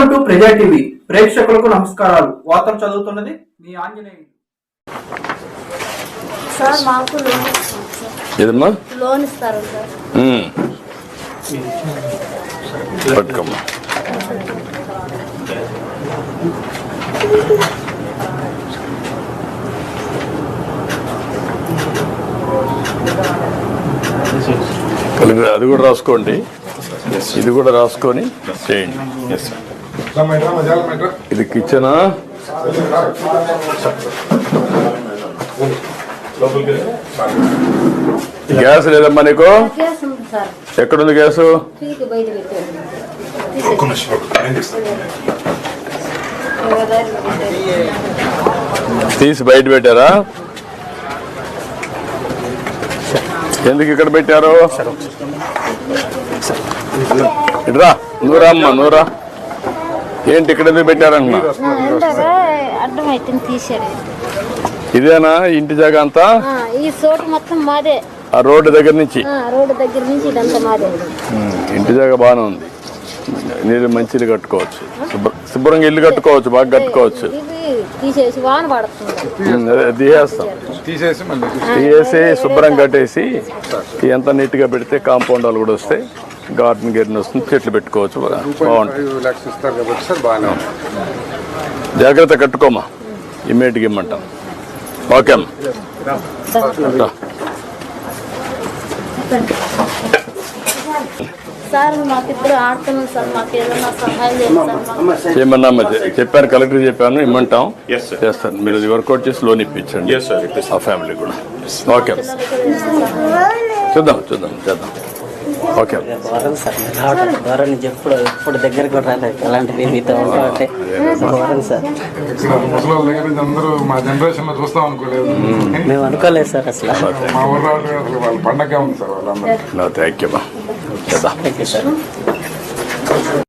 Welcome to ప్రజా TV ప్రేక్షకులకు నమస్కారాలు. వార్తలు చదువుతున్నది మీ ఆంజనేయులు. సార్ మాకు లోన్ సార్? ఏదమ్మా? లోన్ ఇస్తారు సార్? ఉమ్. పట్టుకోమ్మా. అది కూడా రాసుకోండి. ఇది కూడా రాసుకొని చేయండి. ఇది కిచెనా గ్యాస్ లేదమ్మా నీకు? కేసు ఉంది సార్. ఎక్కడుంది గ్యాసు? తీసి బయట పెట్టారా? ఎందుకు ఇక్కడ పెట్టారు? ఇట్రా నూరా అమ్మ నూరా ఏంటి ఇక్కడ ఎందుకు తీసారు ఇదేనా ఇంటి జాగా అంతా? ఆ, ఈ చోటు మొత్తం మాదే. ఆ రోడ్డు దగ్గర నుంచి? ఆ, రోడ్డు దగ్గర నుంచి ఇదంతా మాదే. ఉమ్, ఇంటి జాగా బాగానే ఉంది. నీళ్ళు మంచి ఇల్లు కట్టుకోవచ్చు. శుభ్ర- శుభ్రంగా ఇల్లు కట్టుకోవచ్చు బాగా కట్టుకోవచ్చు. ఇది తీసేసి వాన పడుతుంది. ఉమ్, అదే తీసేస్తాం. తీసేసి మళ్ళీ తీసేసి శుభ్రం కట్టేసి ఎంత నీట్గా పెడితే కాంపౌండ్ వాళ్ళు కూడా వస్తాయి. గార్డెన్ గెర్న్ వస్తుంది చెట్లు పెట్టుకోవచ్చు. బాగుంటుంది. సార్ జాగ్రత్త కట్టుకోమా. ఇమ్మీడియట్గా ఇమ్మంటాం. ఓకే అమ్మ. Sir sir. సార్. ఏమన్నా చెప్పాను కలెక్టర్ చెప్పాను ఇమ్మంటాం. చేస్తాను మీరు అది వర్కౌట్ చేసి లోన్ ఇప్పించండి. ఆ ఫ్యామిలీ కూడా. ఓకే. చూద్దాం చూద్దాం చేద్దాం. ఓకే. రావడం ఘోరం నుంచి ఎప్పుడు ఎప్పుడు దగ్గరికి రాలేదు. అలాంటివి మీతో ఉంటే ఘోరం సార్. అందరూ మా జనరేషన్లో చూస్తాం అనుకోలేదు. మేము. అనుకోలేదు సార్ అసలు. మా ఊర్లో వాళ్ళు అసలు వాళ్ళ పండగ ఉంది సార్ వాళ్ళందరూ. Thank you thank you sir